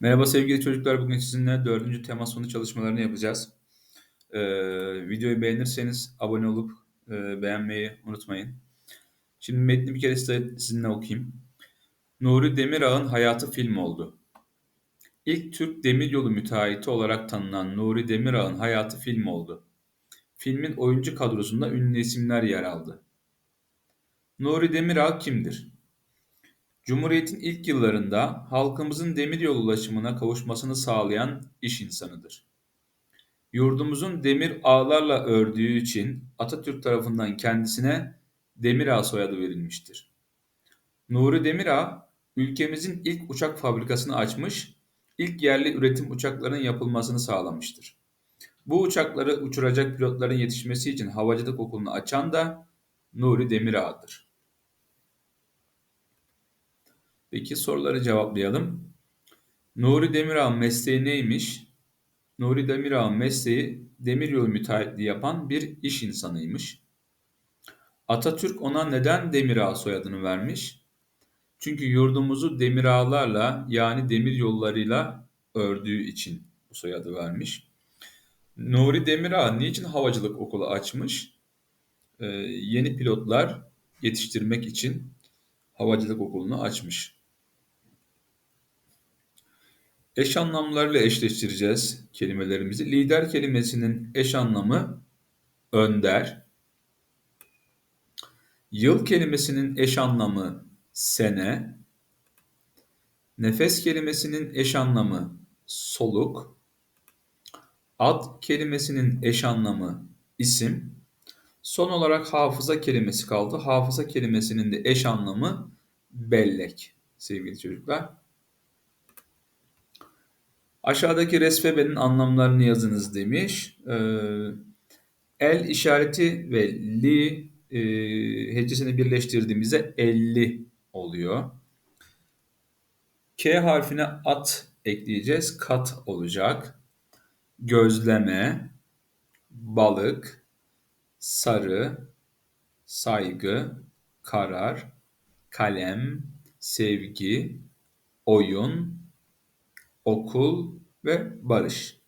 Merhaba sevgili çocuklar. Bugün sizinle dördüncü tema sonu çalışmalarını yapacağız. Ee, videoyu beğenirseniz abone olup e, beğenmeyi unutmayın. Şimdi metni bir kere sizinle okuyayım. Nuri Demirağ'ın hayatı film oldu. İlk Türk demiryolu müteahhiti olarak tanınan Nuri Demirağ'ın hayatı film oldu. Filmin oyuncu kadrosunda ünlü isimler yer aldı. Nuri Demirağ kimdir? Cumhuriyetin ilk yıllarında halkımızın demiryolu ulaşımına kavuşmasını sağlayan iş insanıdır. Yurdumuzun demir ağlarla ördüğü için Atatürk tarafından kendisine Demirağ soyadı verilmiştir. Nuri Demirağ, ülkemizin ilk uçak fabrikasını açmış, ilk yerli üretim uçaklarının yapılmasını sağlamıştır. Bu uçakları uçuracak pilotların yetişmesi için havacılık okulunu açan da Nuri Demirağ'dır. Peki soruları cevaplayalım. Nuri Demirağ'ın mesleği neymiş? Nuri Demirağ'ın mesleği demiryolu müteahhitliği yapan bir iş insanıymış. Atatürk ona neden Demirağ soyadını vermiş? Çünkü yurdumuzu demirağlarla yani demir yollarıyla ördüğü için bu soyadı vermiş. Nuri Demirağ niçin havacılık okulu açmış? Ee, yeni pilotlar yetiştirmek için havacılık okulunu açmış. Eş anlamlarıyla eşleştireceğiz kelimelerimizi. Lider kelimesinin eş anlamı önder. Yıl kelimesinin eş anlamı sene. Nefes kelimesinin eş anlamı soluk. Ad kelimesinin eş anlamı isim. Son olarak hafıza kelimesi kaldı. Hafıza kelimesinin de eş anlamı bellek sevgili çocuklar. Aşağıdaki resfebenin anlamlarını yazınız demiş. Ee, el işareti ve li e, hecesini birleştirdiğimizde 50 oluyor. K harfine at ekleyeceğiz. Kat olacak. Gözleme, balık, sarı, saygı, karar, kalem, sevgi, oyun, okul ve barış.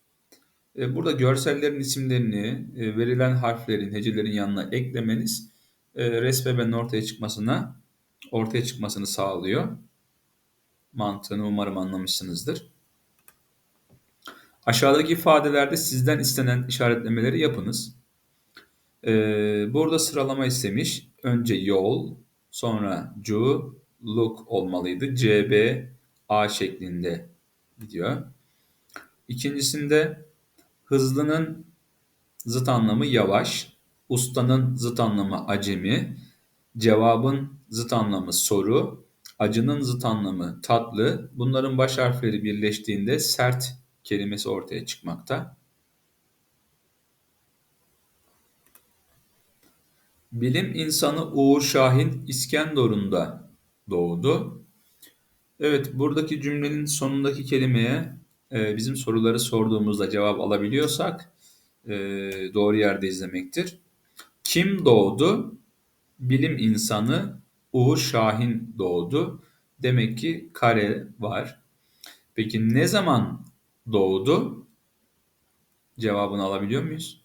E, burada görsellerin isimlerini e, verilen harflerin, hecelerin yanına eklemeniz e, resmebenin ortaya çıkmasına ortaya çıkmasını sağlıyor. Mantığını umarım anlamışsınızdır. Aşağıdaki ifadelerde sizden istenen işaretlemeleri yapınız. burada sıralama istemiş. Önce yol, sonra cu, look olmalıydı. CB, A şeklinde gidiyor. İkincisinde hızlının zıt anlamı yavaş, ustanın zıt anlamı acemi, cevabın zıt anlamı soru, acının zıt anlamı tatlı. Bunların baş harfleri birleştiğinde sert kelimesi ortaya çıkmakta. Bilim insanı Uğur Şahin İskenderun'da doğdu. Evet, buradaki cümlenin sonundaki kelimeye e, bizim soruları sorduğumuzda cevap alabiliyorsak e, doğru yerde izlemektir. Kim doğdu? Bilim insanı Uğur Şahin doğdu. Demek ki kare var. Peki ne zaman doğdu? Cevabını alabiliyor muyuz?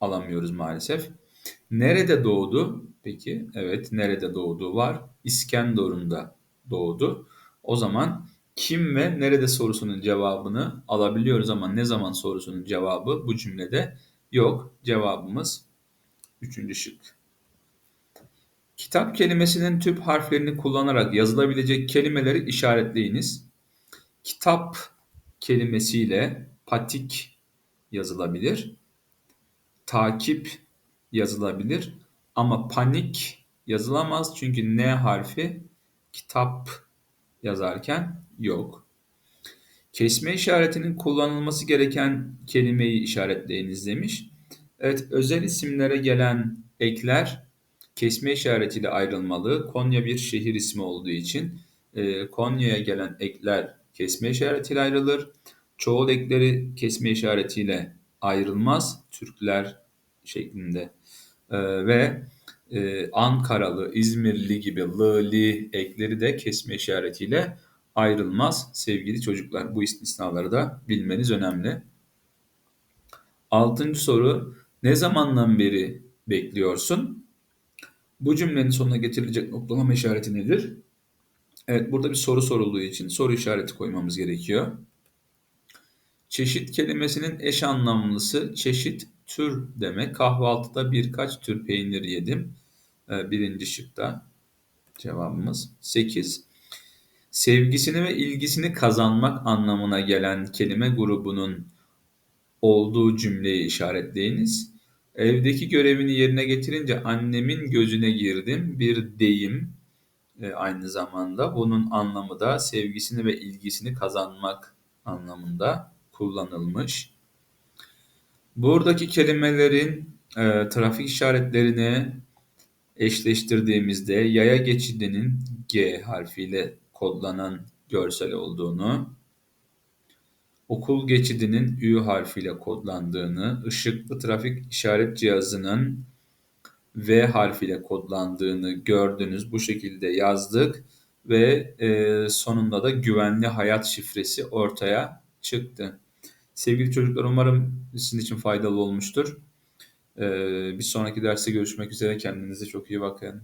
Alamıyoruz maalesef. Nerede doğdu? Peki evet nerede doğduğu var. İskenderun'da doğdu. O zaman kim ve nerede sorusunun cevabını alabiliyoruz ama ne zaman sorusunun cevabı bu cümlede yok. Cevabımız üçüncü şık. Kitap kelimesinin tüp harflerini kullanarak yazılabilecek kelimeleri işaretleyiniz. Kitap kelimesiyle patik yazılabilir. Takip yazılabilir ama panik yazılamaz çünkü N harfi kitap yazarken yok. Kesme işaretinin kullanılması gereken kelimeyi işaretleyiniz demiş. Evet özel isimlere gelen ekler kesme işaretiyle ayrılmalı. Konya bir şehir ismi olduğu için e, Konya'ya gelen ekler kesme işaretiyle ayrılır. Çoğul ekleri kesme işaretiyle ayrılmaz. Türkler şeklinde. E, ve e, Ankaralı, İzmirli gibi lı, li ekleri de kesme işaretiyle ayrılmaz sevgili çocuklar. Bu istisnaları da bilmeniz önemli. Altıncı soru. Ne zamandan beri bekliyorsun? Bu cümlenin sonuna getirilecek noktalama işareti nedir? Evet burada bir soru sorulduğu için soru işareti koymamız gerekiyor. Çeşit kelimesinin eş anlamlısı çeşit tür demek. Kahvaltıda birkaç tür peynir yedim. Ee, birinci şıkta cevabımız 8. Sevgisini ve ilgisini kazanmak anlamına gelen kelime grubunun olduğu cümleyi işaretleyiniz. Evdeki görevini yerine getirince annemin gözüne girdim bir deyim e, aynı zamanda. Bunun anlamı da sevgisini ve ilgisini kazanmak anlamında kullanılmış. Buradaki kelimelerin e, trafik işaretlerini eşleştirdiğimizde yaya geçidinin G harfiyle kodlanan görsel olduğunu, okul geçidinin Ü harfiyle kodlandığını, ışıklı trafik işaret cihazının V harfiyle kodlandığını gördünüz. Bu şekilde yazdık ve e, sonunda da güvenli hayat şifresi ortaya çıktı. Sevgili çocuklar umarım sizin için faydalı olmuştur. E, bir sonraki derste görüşmek üzere. Kendinize çok iyi bakın.